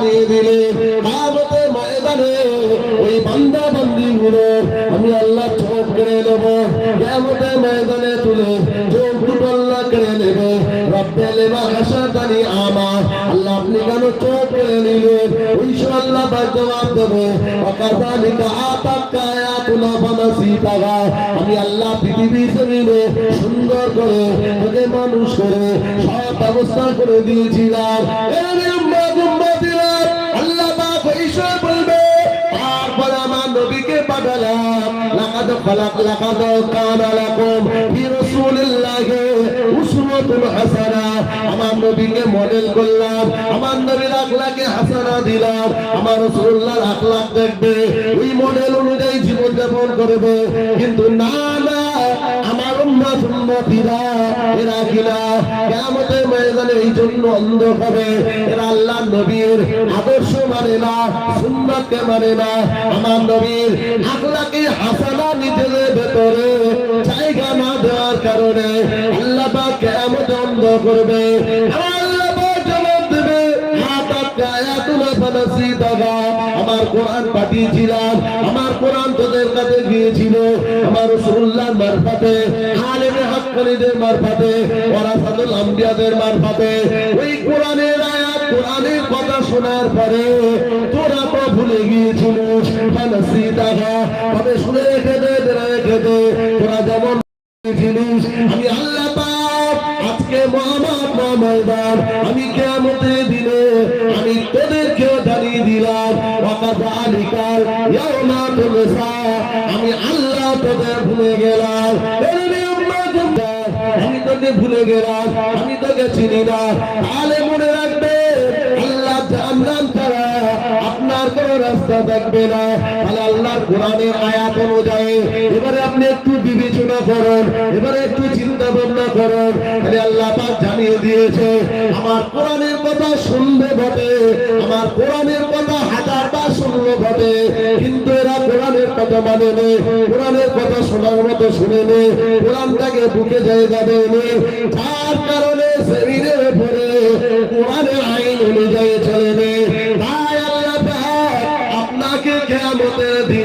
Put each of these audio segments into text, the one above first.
জানিয়ে দিলে কামতে ময়দানে ওই বান্দা বান্দি গুলো আমি আল্লাহ চোখ কেড়ে নেব কামতে ময়দানে তুলে চোখ দুটো আল্লাহ কেড়ে নেবে। রব্বে লেবা হাসাতানি আমা, আল্লাহ আপনি কেন চোখ কেড়ে নিলেন ওই সময় আল্লাহ তার জবাব দেবে। অকাতালিকা আতাক্কা আয়াতুনা ফানাসিতাহা আমি আল্লাহ পৃথিবী জমিনে সুন্দর করে, তোকে মানুষ করে সব ব্যবস্থা করে দিয়েছিলাম। لقد লাকাদ لكم في رسول الله উসওয়াতুন হাসানা আমার নবীকে মডেল করলাম, আমার নবীর আখলাকে হাসানা দিলাম, আমার রাসূলুল্লাহর আখলাক দেখবে, ওই মডেল অনুযায়ী জীবন যাপন করবে। কিন্তু না না আল্লাহ নবীর আদর্শ মানে না, সুন্নাতকে মানে হাসানা নিজেদের ভেতরে, জায়গা না দেওয়ার কারণে আল্লাহ কিয়ামতে অন্ধ করবে। আমার কোরআন পাঠিয়েছিলাম। আমার কোরআন তোদের কাছে গিয়েছিল। আমার রাসূলুল্লাহর মারফতে হাক্কানিদের মারফতে, ওয়ারাসাতুল আম্বিয়াদের মারফতে। ওই কোরআনের আয়াত, কোরআনের কথা শোনার পরে তোরা তো ভুলে গিয়েছিলিস। তবে শুনে রেখে দে রেখে দে, তোরা যেমন আমি আল্লাহ আজকে মহামাত ময়দান, আমি কেমতে দিলে আমি তোদেরকেও জানিয়ে দিলাম অকালিকাল ইয়াউমা তুমসা আমি আল্লাহ তোদের ভুলে গেলাম। আমি তোকে ভুলে গেলাম, আমি তোকে চিনি না। তাহলে মনে রাখবে রাস্তা থাকবে না। তাহলে আল্লাহর কোরআনের আয়াত অনুযায়ী। এবারে আপনি একটু বিবেচনা করুন। এবারে একটু চিন্তা ভাবনা করুন। তাহলে আল্লাহ পাক জানিয়ে দিয়েছে, আমার কোরআনের কথা শুনবে বটে, আমার কোরআনের কথা হাজার বার শুনলো বটে, কিন্তু এরা কোরআনের কথা মানে নে, কোরআনের কথা শোনার মতো শুনে নে, কোরআনটাকে বুকে দেয় নে। যার কারণে সেমিনের পরে কোরআনের আইন অনুযায়ী চলে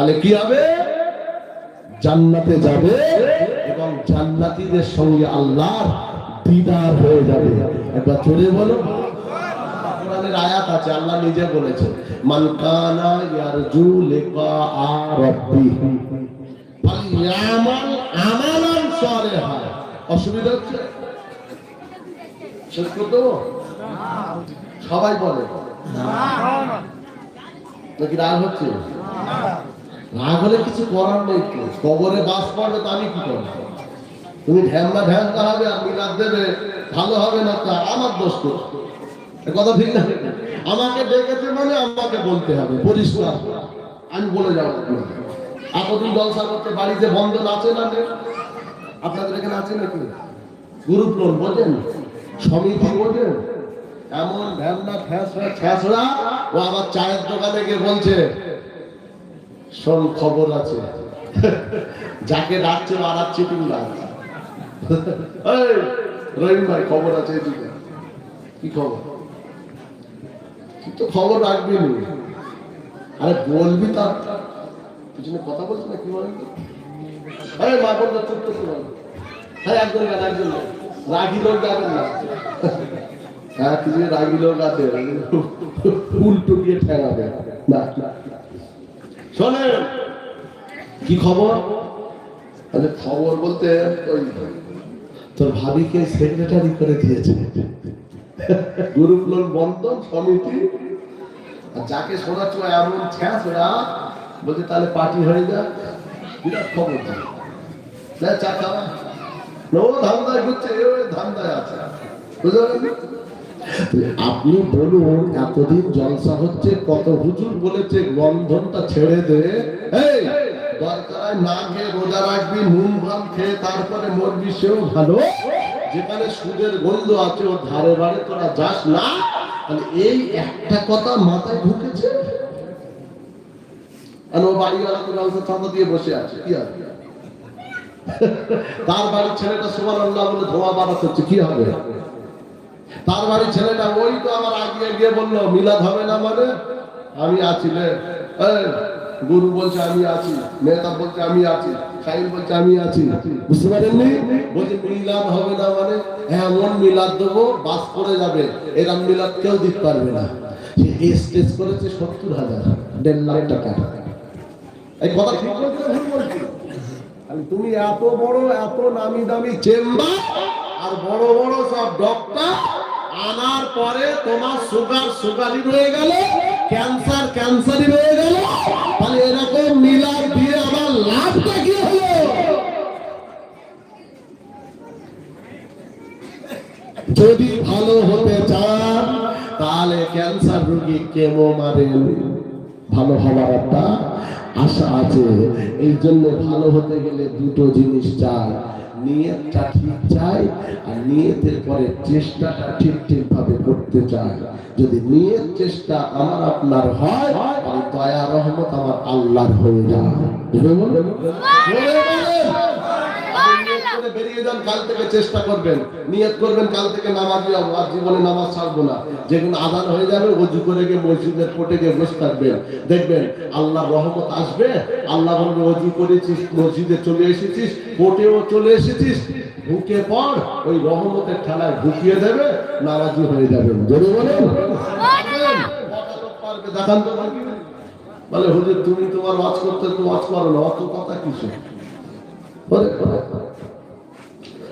তাহলে কি হবে? জান্নাতে যাবে এবং জান্নাতীদের সঙ্গে আল্লাহর দিদার হয়ে যাবে। একবার চলে বলো। অসুবিধা হচ্ছে? সবাই বলে। রাগ হচ্ছে? রাগ হলে কিছু করার নেই কবরে বাস পড়বে তো আমি কি করব? তুমি ধ্যানটা ধ্যানটা হবে আর মিলাদ দেবে, ভালো হবে না তা আমার দোষ তো। কথা ঠিক না? আমাকে ডেকেছে মানে আমাকে বলতে হবে, পরিষ্কার। আমি বলে যাব। এতদিন জলসা করতে বাড়িতে বন্ধ আছে না? আপনাদের এখানে আছে নাকি? গ্রুপ লোন বোঝেন? সমিতি বোঝেন? এমন ভ্যানটা ফ্যাসরা ছ্যাঁচড়া ও আবার চায়ের দোকানে গিয়ে বলছে শোন, খবর আছে। যাকে ডাকছে আর চিটিং ডাকছে রহিম ভাই, খবর আছে এদিকে। কি খবর? তো খবর রাখবি আরে, বলবি তার পিছনে কথা বলছি না কি আরে মা চুপ হ্যাঁ একজন গান, একজন। রাগি লোক গাবেন হ্যাঁ কিছু রাগি লোক আছে ফুল টুকিয়ে ঠেঙাবে না। শোনেন কি খবর? আরে খবর বলতে তোর ভাবিকে সেক্রেটারি করে দিয়েছে। গ্রুপ লোন বন্ধন সমিতি। আর যাকে শোনাচ্ছ এমন ছ্যাঁচ ওরা বলছে তাহলে পার্টি হয়ে যা বিরাট খবর চা খাওয়া ও ধান্দায় ঘুরছে এ ধান্দায় আছে। বুঝতে? আপনি বলুন, এতদিন জলসা হচ্ছে, কত হুজুর বলেছে ছেড়ে দে। এই, দরকার না খেয়ে রোজা রাখবি, নুন খেয়ে তারপরে মরবি, সেও ভালো। যেখানে সুদের গন্ধ আছে, ও ধারে বারে তোরা যাস না। এই একটা কথা মাথায় ঢুকেছে? আর ও বাড়িওয়ালা তো দিয়ে বসে আছে, কি হবে তার বাড়ির ছেলেটা সুমান আল্লাহ বলে ধোয়া হচ্ছে, কি হবে? তার বাড়ির ছেলেটা ওই তো আমার আগিয়ে গিয়ে বলল, মিলাদ হবে না মানে? আমি আছি রে গুরু বলছে আমি আছি, নেতা বলছে আমি আছি সাইল বলছে আমি আছি। বুঝতে পারেননি? বলছে মিলাদ হবে না মানে? এমন মিলাদ দেবো, বাস করে যাবে, এরম মিলাদ কেউ দিতে পারবে না। স্টেজ করেছে সত্তর হাজার, দেড় লাখ টাকা। এই কথা ঠিক বলছি তুমি এত বড়, এত নামি দামি চেম্বার, আর বড় বড় সব ডক্টর আনার পরে তোমার সুগার সুগারি রয়ে গেল, ক্যান্সার ক্যান্সারই রয়ে গেল। তাহলে এরকম মিলার দিয়ে আমার লাভটা কি হলো? যদি ভালো হতে চান, তাহলে ক্যান্সার রোগী কেমো মারেন ভালো হবার একটা আশা আছে। এই জন্য ভালো হতে গেলে দুটো জিনিস চাই। নিয়তটা ঠিক চাই আর নিয়তের পরে চেষ্টাটা ঠিক ঠিক ভাবে করতে চাই। যদি নিয়ত চেষ্টা আমার আপনার হয় তাহলে দয়া রহমত আমার আল্লাহর হয়ে যায়। বলেন। করে বেরিয়ে যান, কাল থেকে চেষ্টা করবেন। নিয়ত করবেন, কাল থেকে নামাজি হব আর জীবনে নামাজ ছাড়বো না। যেগুলো আদান হয়ে যাবে, অজু করে গিয়ে মসজিদের কোটে গিয়ে বসে থাকবেন। দেখবেন আল্লাহ রহমত আসবে। আল্লাহ বলবে, অজু করেছিস, মসজিদে চলে এসেছিস, কোটেও চলে এসেছিস। ঢুকে পড়, ওই রহমতের ঠেলায় ঢুকিয়ে দেবে, নামাজি হয়ে যাবে জোরে বলেন। দেখান তো? বলে, হুজুর, তুমি তোমার ওয়াজ করতে তো ওয়াজ করো না, অত কথা কিছু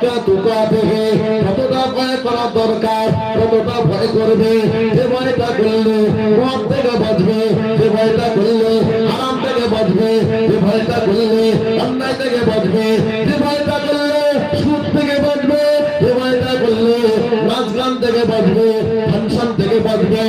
হাক্কা তুকাতিহি কতটা ভয় করা দরকার, কতটা ভয় করবে, যে ভয়টা করলে মদ থেকে বাঁচবে, যে ভয়টা করলে আরাম থেকে বাঁচবে, যে ভয়টা করলে অন্যায় থেকে বাঁচবে, যে ভয়টা করলে সুদ থেকে বাঁচবে, যে ভয়টা করলে নাচ গান থেকে বাঁচবে ফাংশন থেকে বাঁচবে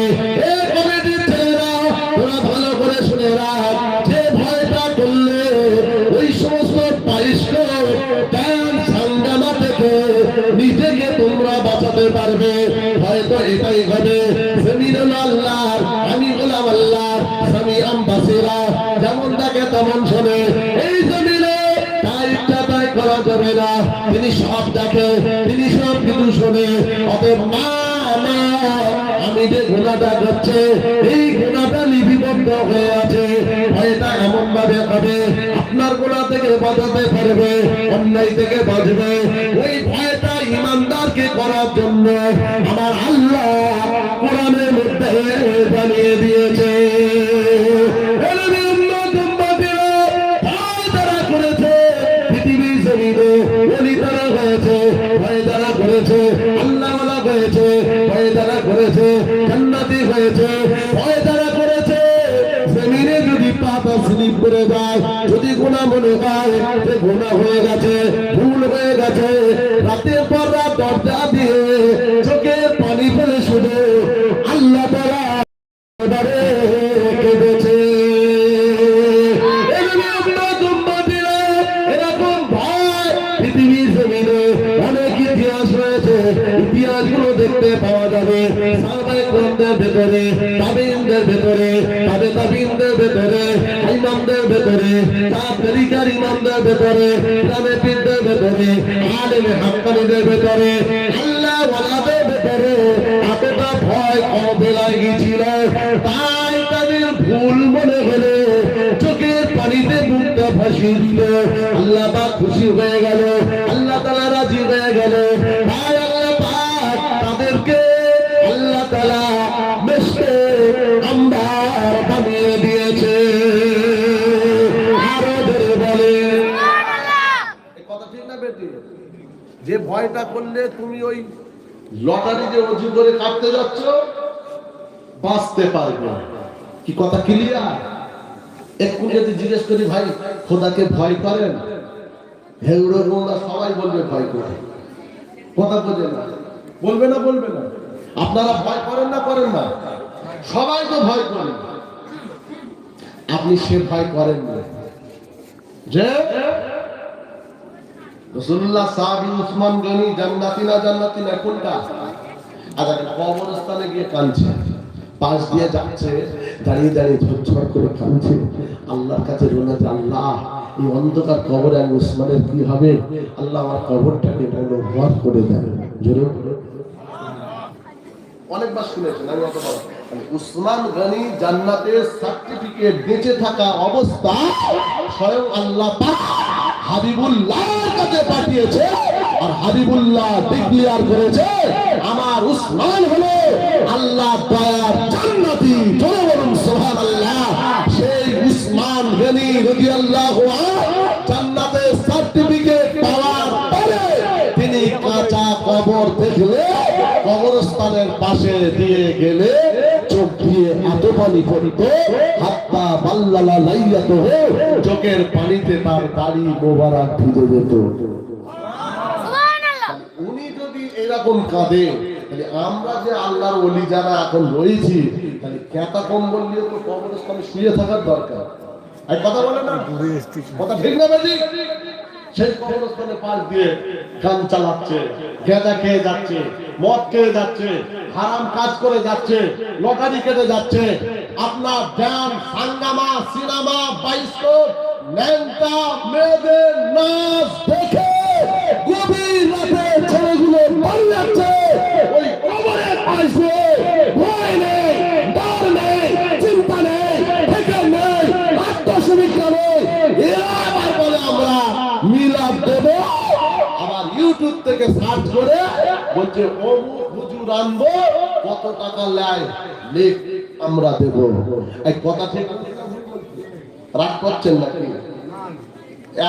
যে করছে এই লিপিবদ্ধ হয়ে আছে। ভয়টা এমন ভাবে হবে, আপনার গোড়া থেকে বাঁচাতে পারবে, অন্যায় থেকে বাঁচবে। ওই ভয়টা ইমানদারকে করার জন্য আমার আল্লাহ কোরআনের মধ্যে জানিয়ে দিয়েছে। গুণা যে গুণা হয়ে গেছে, ভুল হয়ে গেছে। রাতের পর রাত দরজা দিয়ে চোখে ভয় ইতিহাস রয়েছে। ইতিহাসগুলো দেখতে পাওয়া সাহাবায়ে কেরামদের ভেতরে, তাবিঈনদের ভেতরে, তাবে তাবিঈনদের ভেতরে, ইমামদের ভেতরে তাবলিগার ইমামদের ভেতরে ইসলামের পীরদের ভেতরে, আলেমে হাক্কানিদের ভেতরে, আল্লাহ ওয়ালাদের ভেতরে এতটা ভয় কবে লাগিয়েছিল তাই তাদের ভুল মনে হলে চোখের পানিতে মুখটা ভাসিয়ে দিল। আল্লাহ পাক খুশি হয়ে গেল। আল্লাহ তাআলা রাজি হয়ে গেল। তাই মেশকে আম্বার বানিয়ে দিয়েছে। বলে কথা ঠিক না বেটি? যে ভয়টা করলে তুমি ওই লটারি যে অজু করে কাটতে যাচ্ছ বাঁচতে পারবে কি কথা ক্লিয়ার একটু যদি জিজ্ঞেস করি ভাই খোদাকে ভয় করেন? হেউড়ো সবাই বলবে ভয় করে কথা বোঝে না। বলবে না বলবে না। আপনারা ভয় করেন না করেন না। সবাই তো ভয় করেন আপনি সে ভয় করেন না। যে রসুল্লাহ সাহাবি উসমান গনি জান্নাতি না জান্নাতি না কোনটা? কবরস্থানে গিয়ে কাঁদছে। পাশ দিয়ে যাচ্ছে, দাঁড়িয়ে দাঁড়িয়ে ঝরঝর করে কাঁদছে। আল্লাহর কাছে রোনা আল্লাহ, এই অন্ধকার কবরে উসমানের কি হবে? আল্লাহ আমার কবরটাকে ভর করে দেন। জোরে। অনেকবার শুনেছেন, আমি অত মানে উসমান গনি জান্নাতের সার্টিফিকেট বেঁচে থাকা অবস্থা স্বয়ং আল্লাহ পাক হাবিবুল্লাহর কাছে পাঠিয়েছে আর হাবিবুল্লাহ ডিক্লিয়ার করেছে, আমার উসমান হলো আল্লাহ দয়ার জান্নাতি বলুন সেই উসমান গনি রাদিয়াল্লাহু পানি পড়িত হাত্তা বাল্লালা লাইয়া তো চোখের পানিতে তার দাড়ি মোবারক ভিজে যেত। উনি যদি এরকম কাঁদে তাহলে আমরা যে আল্লাহর ওলি যারা এখন রয়েছি তাহলে কেতা কম্বল নিয়ে তো কবরস্থানে শুয়ে থাকার দরকার। আর কথা বলে না? কথা ঠিক না বাজি? সেই কবরস্থানে পাশ দিয়ে গান চালাচ্ছে গেঁজা খেয়ে যাচ্ছে মদ খেয়ে যাচ্ছে হারাম কাজ করে যাচ্ছে লটারি কেটে যাচ্ছে আপনার জ্ঞান সাঙ্গামা সিনেমা, বাইস্কোপ ন্যাংটা মেয়েদের নাচ দেখে যাচ্ছে। আবার ইউটিউব থেকে সার্চ করে বলছে কত টাকা লাই লেখ। আমরা দেব। এই কথা ঠিক রাগ করছেন নাকি?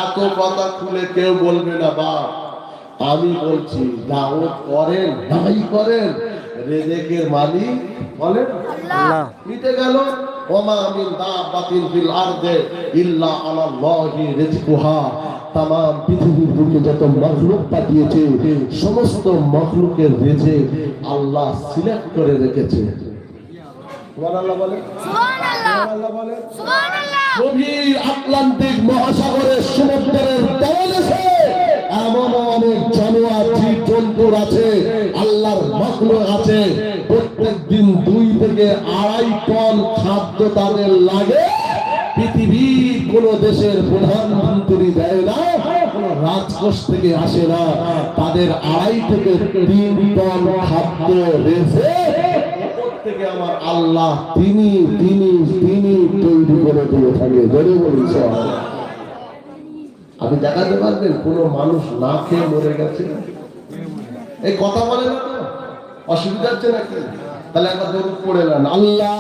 এত কথা খুলে কেউ বলবে না বা আমি বলছি দাওয়াত করেন নাই করেন রেজেকের মালিক বলেন। মিটে গেল ওমা আমিন দাবাতিন ফিল আরদে ইল্লা আলাল্লাহি রিজকুহা। তাম পৃথিবীর বুকে যত মখলুক পাঠিয়েছে সমস্ত মখলুকের রেজে আল্লাহ সিলেক্ট করে রেখেছে। সুবহানাল্লাহ বলে। সুবহানাল্লাহ। বলে। গভীর আটলান্টিক মহাসাগরের সমুদ্রের তলদেশে এমন অনেক জানোয়ার জীব জন্তুর আছে আল্লাহর মখলুক আছে। প্রত্যেক দিন দুই থেকে আড়াই টন খাদ্য তাদের লাগে। পৃথিবীর কোন দেশের প্রধানমন্ত্রী দেয় না কোন রাজকোষ থেকে আসে না। তাদের আড়াই থেকে তিন টন খাদ্য রেখে থেকে আমার আল্লাহ তিনি তিনি তিনি তৈরি করে দিয়ে থাকে ধরে আপনি দেখাতে পারবেন, কোন মানুষ না খেয়ে মরে গেছে? এই কথা বলে না তো অসুবিধা হচ্ছে নাকি? তাহলে একবার দরুদ পড়ে নেন। আল্লাহ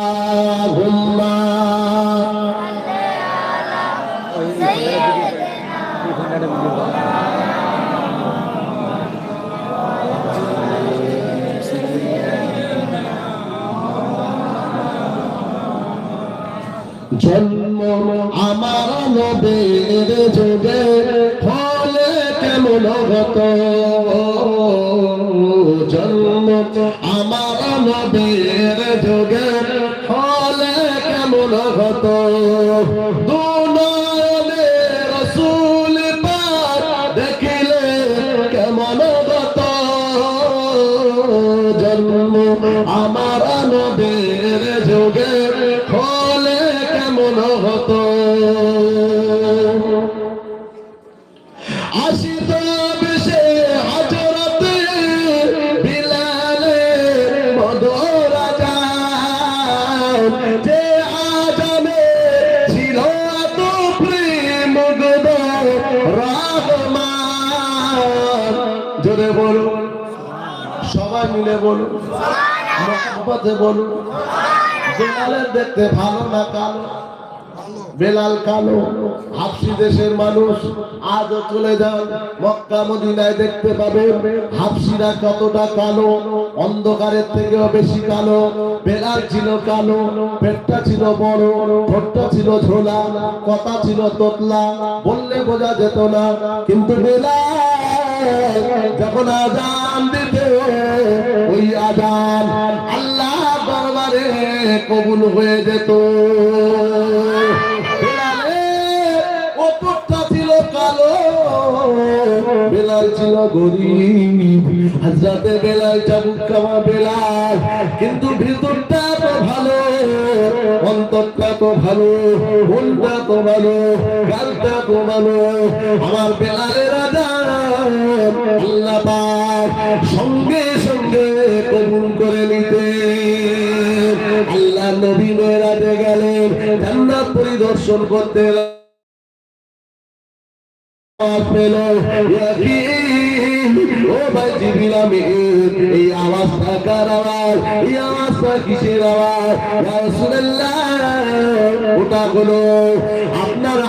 জন্ম আমার নবের যোগে ফলে কেমন গত মহাপথে বলো বেলালের দেখতে ভালো না কালো? বেলাল কালো, হাফসি দেশের মানুষ, আজও চলে যান, মক্কা মদিনায় দেখতে পাবে হাফসিরা কতটা কালো, অন্ধকারের থেকেও বেশি কালো। বেলাল ছিল কালো, পেটটা ছিল বড়, ঠোঁটটা ছিল ঝোলা, কথা ছিল তোতলা, বললে বোঝা যেত না, কিন্তু বেলাল যখন আজান দিতে ওই আজান আল্লাহ দরবারে কবুল হয়ে যেত। ছিল বেলাল গরিব। হাজরাতে বেলাল চাবুক খাওয়া বেলাল, কিন্তু ভিতরটা তো ভালো, অন্তরটা তো ভালো, মনটা তো ভালো, গালটা তো ভালো। আমার বেলালের রাজা সঙ্গে সঙ্গে কবুল করে নিতে। আল্লাহ নবী মেয়েরাজে গেলেন, জান্নাত পরিদর্শন করতে ও ভাই জিবিল এই আওয়াজটা কার আওয়াজ? এই আওয়াজটা কিসের আওয়াজ? ওটা হলো আপনার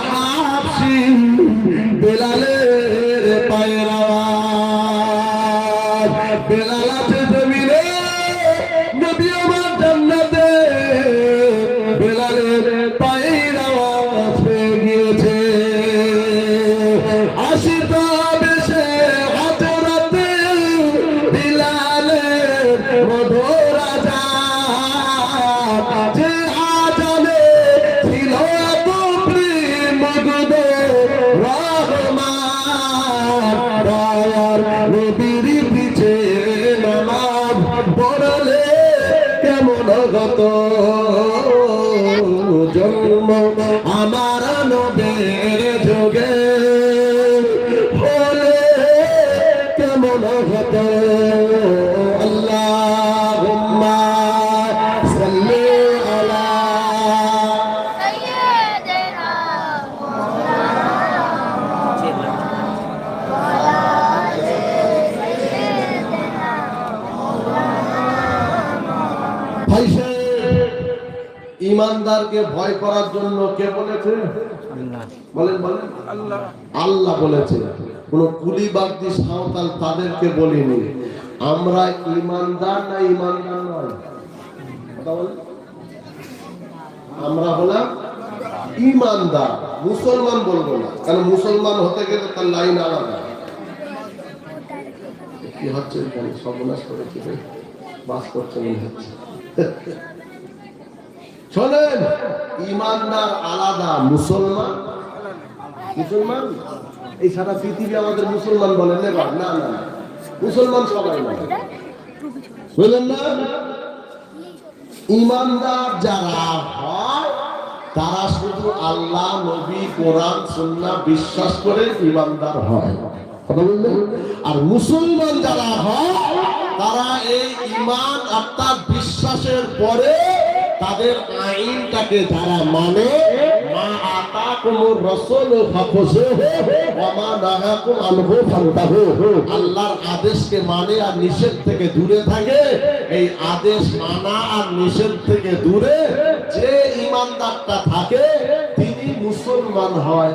ভাই ইমানদারকে ভয় করার জন্য কে বলেছে? বলেন বলেন। আল্লাহ বলেছে। কোন সাঁওতাল তাদেরকে বলিনি। আমরা ইমানদার না ইমানদার নয়? আমরা হলাম ইমানদার। মুসলমান বলব না। কারণ মুসলমান হতে গেলে তার লাইন আলাদা। কি হচ্ছে? সর্বনাশ করেছে বাস করছে মনে হচ্ছে। শোনেন ইমানদার আলাদা মুসলমান? মুসলমান? এই সারা পৃথিবী আমাদের মুসলমান বলে নেবার না না না। মুসলমান সবাই না বুঝলেন না? ইমানদার যারা হয়, তারা শুধু আল্লাহ, নবী, কোরআন সুন্না বিশ্বাস করে ইমানদার হয়। কথা বললেন? আর মুসলমান যারা হয় তারা এই ইমান আর বিশ্বাসের পরে তাদের আইনটাকে যারা মানে আদেশকে মানে আর নিষেধ থেকে দূরে থাকে। এই আদেশ মানা আর নিষেধ থেকে দূরে যে থাকে, তিনি মুসলমান হয়।